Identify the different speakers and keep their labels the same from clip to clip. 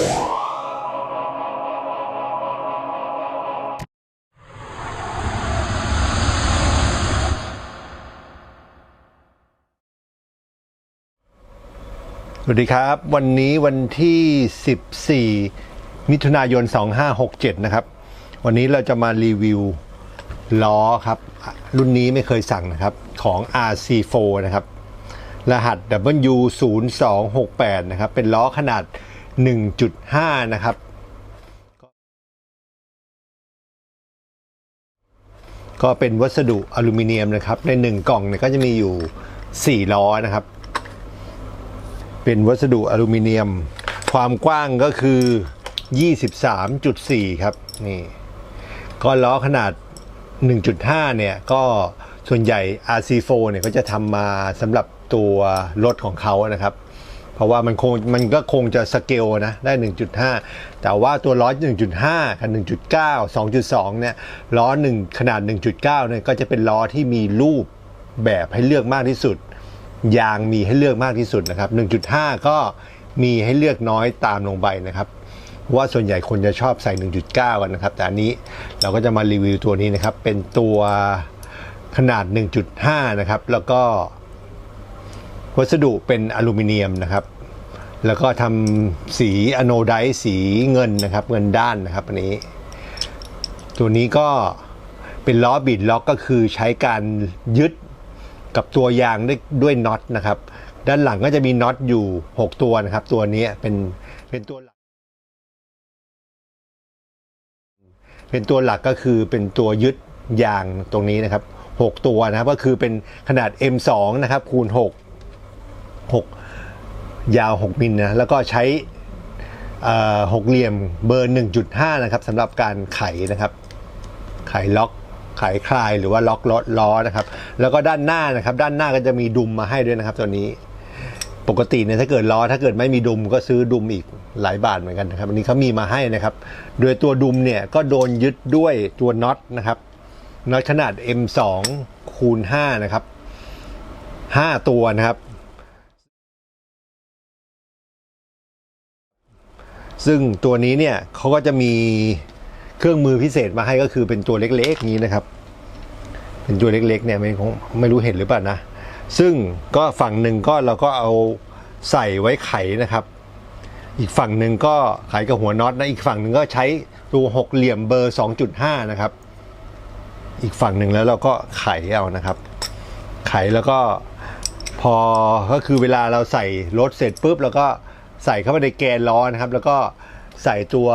Speaker 1: สวัสดีครับ วันนี้วันที่ 14 มิถุนายน 2567 นะครับ วันนี้เราจะมารีวิวล้อครับ รุ่นนี้ไม่เคยสั่งนะครับ ของ RC4 นะครับ รหัส W0268 นะครับ เป็นล้อขนาด 1.5 นะครับ ก็เป็นวัสดุอลูมิเนียมนะครับ ในหนึ่งกล่องเนี่ยก็จะมีอยู่ 4 ล้อนะครับ เป็นวัสดุอลูมิเนียม ความกว้างก็คือ 23.4 ครับนี่ก็ล้อขนาด 1.5 เนี่ยก็ส่วนใหญ่ RC4 เนี่ยก็จะทำมาสำหรับตัวรถของเขานะครับ ราะว่ามันคงมันก็คงจะสเกลนะได้ 1.5 แต่ว่าตัวล้อ 1.5 กับ 1.9 2.2 เนี่ยล้อ 1 ขนาด 1.9 เนี่ยก็จะเป็นล้อที่มีรูปแบบให้เลือกมากที่สุด ยางมีให้เลือกมากที่สุดนะครับ 1.5 ก็มีให้เลือกน้อยตามลงไปนะครับ ว่าส่วนใหญ่คนจะชอบใส่ 1.9 กันนะครับ แต่อันนี้เราก็จะมารีวิวตัวนี้นะครับ เป็นตัวขนาด 1.5 นะครับ แล้วก็ วัสดุเป็นอลูมิเนียมนะครับ แล้วก็ทำสีอโนไดซ์สีเงินนะครับ เงินด้านนะครับอันนี้ ตัวนี้ก็เป็นล้อบิดล็อกก็คือใช้การยึดกับตัวยางด้วยด้วยน็อตนะครับ ด้านหลังก็จะมีน็อตอยู่ 6 ตัวนะครับ ตัวนี้เป็นเป็นตัวหลัก เป็นตัวหลักก็คือเป็นตัวยึดยางตรงนี้นะครับ 6 ตัวนะครับก็คือเป็นขนาด M2 นะครับคูณ 6 6 ยาว 6 มิลนะแล้วก็ใช้หกเหลี่ยมเบอร์ 1.5 นะครับสำหรับการไขนะครับ ไขล็อกไขคลายหรือว่าล็อกล้อล้อนะครับ แล้วก็ด้านหน้านะครับ ด้านหน้าก็จะมีดุมมาให้ด้วยนะครับ ตัวนี้ ปกติเนี่ยถ้าเกิดล้อถ้าเกิดไม่มีดุมก็ซื้อดุมอีกหลายบาทเหมือนกันนะครับอันนี้เขามีมาให้นะครับ โดยตัวดุมเนี่ยก็โดนยึดด้วยตัวน็อตนะครับน็อตขนาด M2 คูณ5นะครับ5ตัวนะครับ ซึ่งตัวนี้เนี่ยเขาก็จะมีเครื่องมือพิเศษมาให้ก็คือเป็นตัวเล็กๆนี้นะครับ เป็นตัวเล็กๆเนี่ยไม่คงไม่รู้เห็นหรือเปล่านะ ซึ่งก็ฝั่งหนึ่งก็เราก็เอาใส่ไว้ไขนะครับ อีกฝั่งหนึ่งก็ไขกับหัวน็อตนะอีกฝั่งหนึ่งก็ใช้ตัวหกเหลี่ยมเบอร์ 2.5 นะครับ อีกฝั่งหนึ่งแล้วเราก็ไขเอานะครับ ไขแล้วก็พอก็คือเวลาเราใส่รถเสร็จปุ๊บแล้วก็ ใส่เข้าไปในแกนล้อนะครับ แล้วก็ใส่ตัว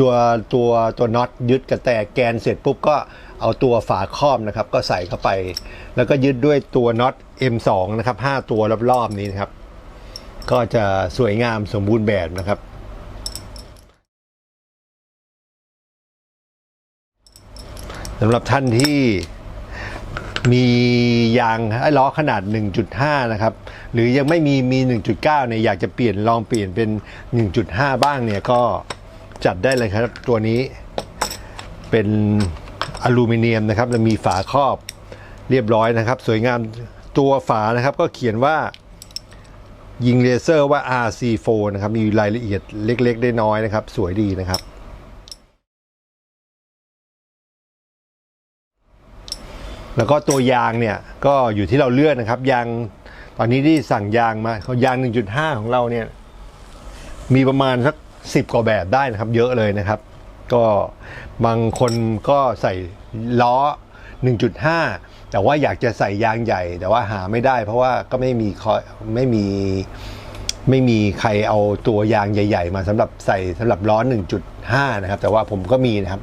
Speaker 1: ตัวตัวตัวน็อตยึดกับแต่แกนเสร็จปุ๊บก็เอาตัวฝาครอบนะครับ ก็ใส่เข้าไป แล้วก็ยึดด้วยตัวน็อต M2 นะครับ5ตัวรอบๆนี้นะครับ ก็จะสวยงามสมบูรณ์แบบนะครับ สำหรับท่านที่ มียางล้อขนาด 1.5 นะครับ หรือยังไม่มีมี 1.9 เนี่ยอยากจะเปลี่ยนลองเปลี่ยนเป็น 1.5 บ้างเนี่ยก็จัดได้เลยครับ ตัวนี้เป็นอลูมิเนียมนะครับแล้วมีฝาครอบเรียบร้อยนะครับ สวยงามตัวฝานะครับก็เขียนว่ายิงเลเซอร์ว่า RC4 นะครับ มีรายละเอียดเล็กๆได้น้อยนะครับ สวยดีนะครับ แล้วก็ตัวยางเนี่ยก็อยู่ที่เราเลือกนะครับ ยางตอนนี้ที่สั่งยางมาเขายาง 1.5 ของเราเนี่ยมีประมาณสัก 10 กว่าแบบได้นะครับ เยอะเลยนะครับ ก็บางคนก็ใส่ล้อ 1.5 แต่ว่าอยากจะใส่ยางใหญ่ แต่ว่าหาไม่ได้ เพราะว่าก็ไม่มีคอไม่มีไม่มีใครเอาตัวยางใหญ่ ๆ มาสำหรับใส่สำหรับล้อ 1.5 นะครับ แต่ว่าผมก็มีนะครับ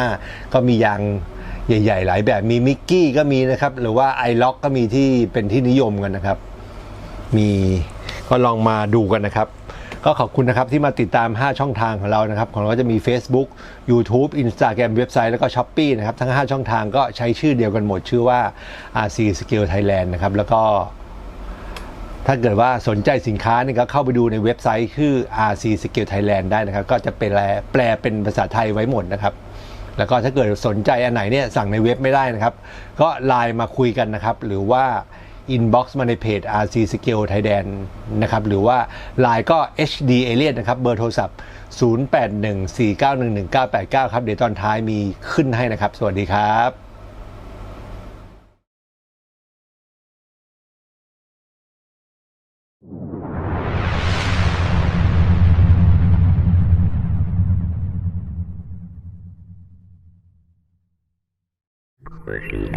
Speaker 1: 1.5 ก็มียาง ใหญ่ๆ หลายแบบมีมิกกี้ก็มีนะครับ หรือว่าไอล็อกก็มีที่เป็นที่นิยมกันนะครับ มีก็ลองมาดูกันนะครับ ก็ขอบคุณนะครับที่มาติดตาม 5 ช่องทางของเรานะครับ ของเราก็จะมี Facebook YouTube Instagram เว็บไซต์แล้วก็ s h อ p e e นะครับ ทั้ง 5 ช่องทางก็ใช้ชื่อเดียวกันหมดชื่อว่า RC Skill Thailand นะครับ แล้วก็ถ้าเกิดว่าสนใจสินค้านี่ก็เข้าไปดูในเว็บไซต์คือ RC Skill Thailand ได้นะครับ ก็จะเป็นแปลเป็นภาษาไทยไว้หมดนะครับ แล้วก็ถ้าเกิดสนใจอันไหนเนี่ยสั่งในเว็บไม่ได้นะครับ ก็ไลน์มาคุยกันนะครับ หรือว่า inbox มาในเพจ RC Skill Thailand นะครับ หรือว่า Line ก็ HD Alien นะครับ เบอร์โทรศัพท์ 0814911989 ครับ เดี๋ยวตอนท้ายมีขึ้นให้นะครับ สวัสดีครับ
Speaker 2: awkwardly.